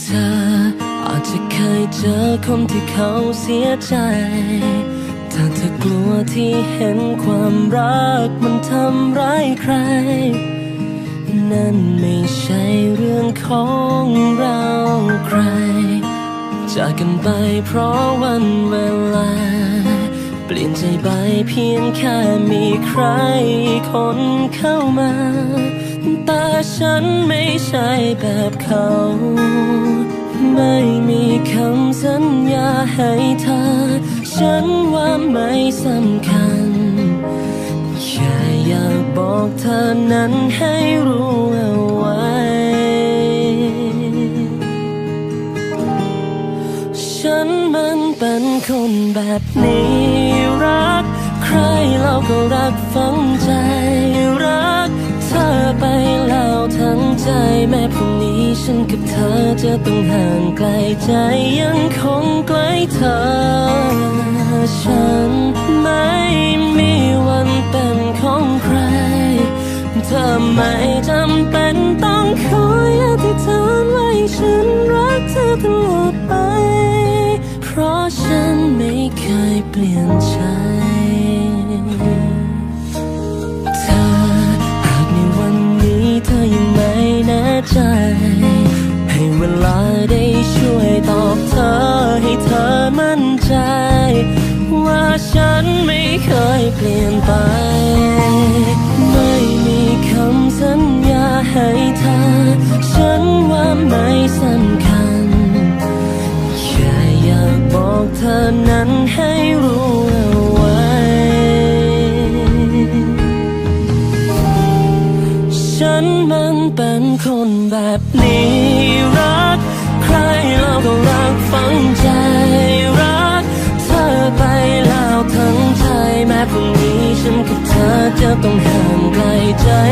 เธออาจจะเคยเจอคนที่เขาเสียใจแต่เธอกลัวที่เห็นความรักมันทำร้ายใคร นั่นไม่ใช่เรื่องของเราใคร จากกันไปเพราะวันเว ใจไปเพียงแค่มีใครคนเข้ามา แต่ฉันไม่ใช่แบบเขา ไม่มีคำสัญญาให้เธอ ฉันว่าไม่สำคัญ แค่อยากบอกเธอนั้นให้รู้เอาไว้ ฉันมัน เป็นคนแบบนี้รัก ใครเราก็รักฝังใจรัก เธอไปแล้วทั้งใจแม้พรุ่งนี้ฉันกับเธอจะต้องห่างไกลใจยังคงใกล้เธอ ฉันไม่มีวันเป็นของใคร เธอไม่จำเป็นต้อง ลี่ยนใจ เธอหากในวันนี้เธอยังไม่แน่ใจ ให้เวลาได้ช่วยตอบเธอให้เธอมั่นใจ ว่าฉันไม่เคยเปลี่ยนไป ไ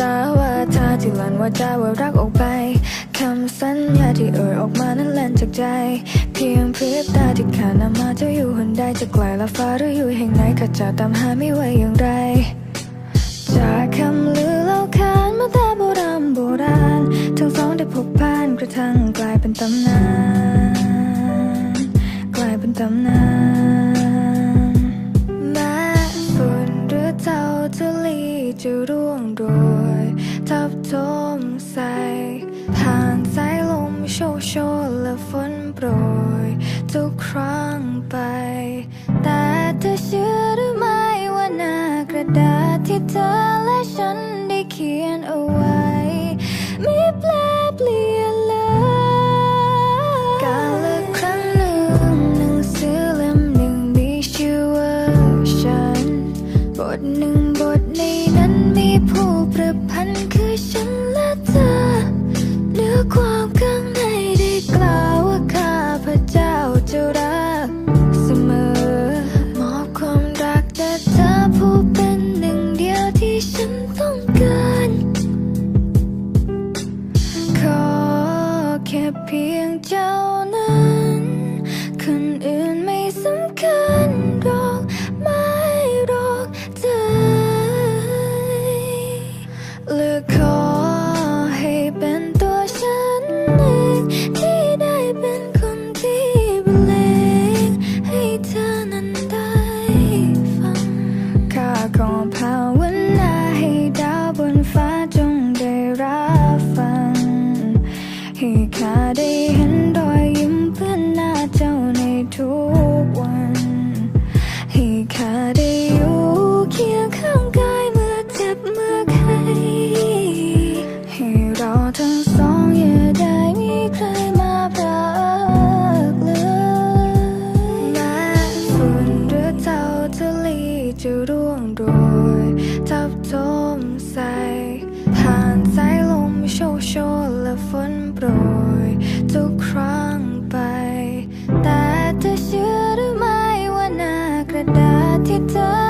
ได้มุสาวาทาที่หลั่นว่าจาว่ารักออกไปคำสัญญาที่เอ่ยออกมานั้นแล่นจากใจ เพียงพริบตาที่ขาดนำมาจ้าอยู่หนใดจะไกลละฟ้าหรืออยู่แห่งไหนก็จะตามหาไม่ไหวอย่างไร จากคำลือเล่าขานมาแต่โบราณโบราณ ทั้งสองได้พบผ่านกระทั่งกลายเป็นตำนาน กลายเป็นตำนาน ครั้งไป แต่เธอเชื่อหรือไม่ว่าหน้ากระดาษที่เธอและฉันได้เขียนเอา ภาวนาให้ดาวบนฟ้าจงได้รับฟัง ให้ข้าได้เห็นรอยยิ้มเพื่อนหน้าเจ้าในทุกวัน ให้ข้าได้อยู่เคียงข้างกายเมื่อเจ็บเมื่อไข้ให้เราทั้งสองอย่าได้มีใครมาพรากเลยแม้ฝุ่นหรือเท่าทะเลจะร่วงโรย ด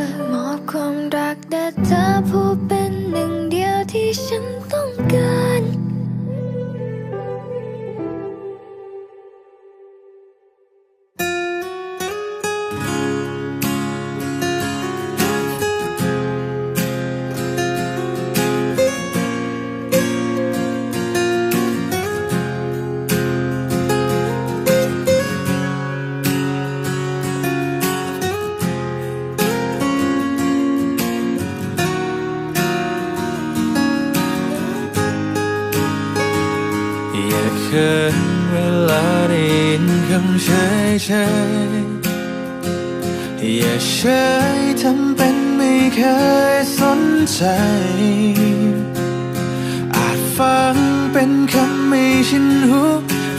ยินคำเฉยเฉยอย่าเฉยทำเป็นไม่เคยสนใจ อาจฟังเป็นคำไม่ชินหู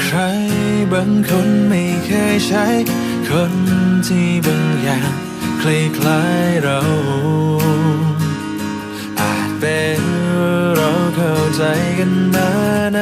ใครบางคนไม่เคยใช้ คนที่บางอย่างคล้ายๆเรา อาจเป็นเราเข้าใจกันมานาน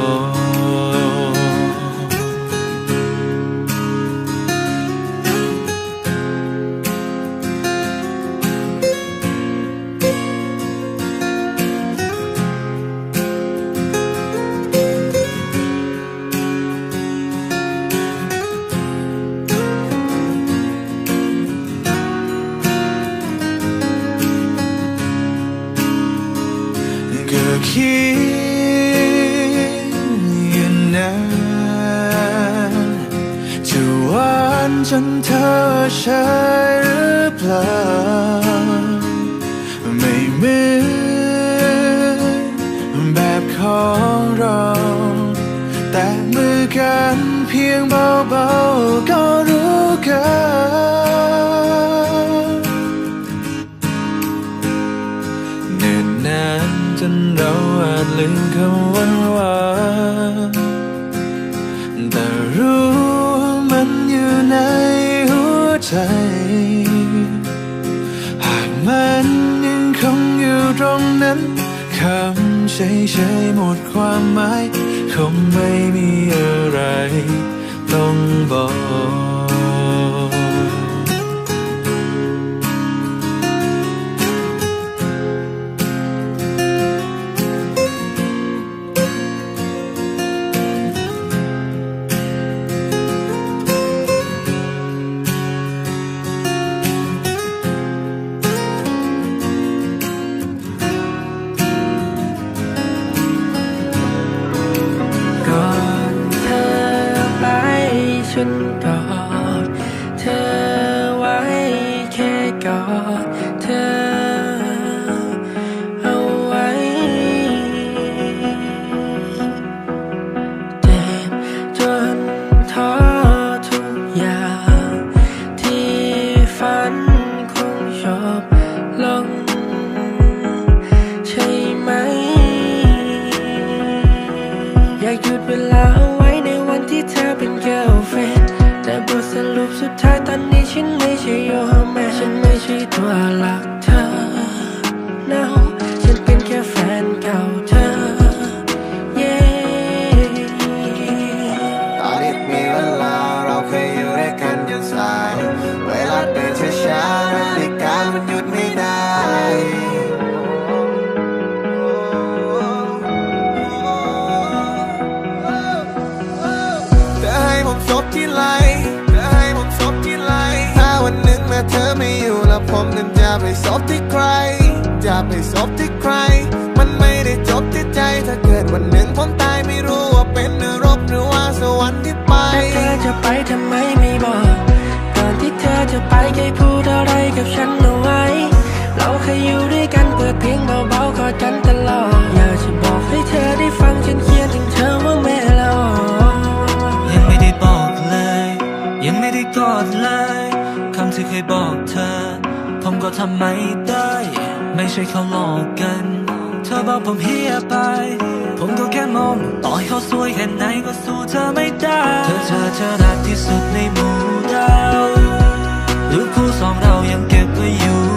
ันจนเธอใช่หรือเปล่า ไม่เหมือนแบบของเรา ใจหากมันยังคงอยู่ตรงนั้นคำเฉยๆหมดความหมายคงไม่มีอะไรต้องบอก ฉันไม่ใช่ your man ฉันไม่ใช่ตัวหลักเธอ no ฉันเป็นแค่แฟนเก่าเธอ yeah ตอนนี้มีเวลาเราเคยอยู่ด้วยกันจนสาย เวลาเดินช้าๆนาฬิกามันหยุดไม่ได้ให้ผมซบที่ไหล ผมนั้นจะไปสบที่ใครจะไปสบที่ใคร มันไม่ได้จบที่ใจ ถ้าเกิดวันหนึ่งผมตายไม่รู้ว่าเป็นนรกหรือว่าสวรรค์ที่ไปเธอจะไปทำไมไม่บอกก่อนที่เธอจะไปเคยพูดอะไรกับฉันเอาไว้ เราเคยอยู่ด้วยกันเปิดเพลงเบาๆกอดกัน ทำไมได้ ไม่ใช่เขาหลอกกัน เธอบอกผมเฮียไป ผมก็แค่มองต่อให้เขาสวยแค่ไหนก็สู้เธอไม่ได้ เธอเธอเธอรักที่สุดในหมู่ดาวหรือคู่สองเรายังเก็บไว้อยู่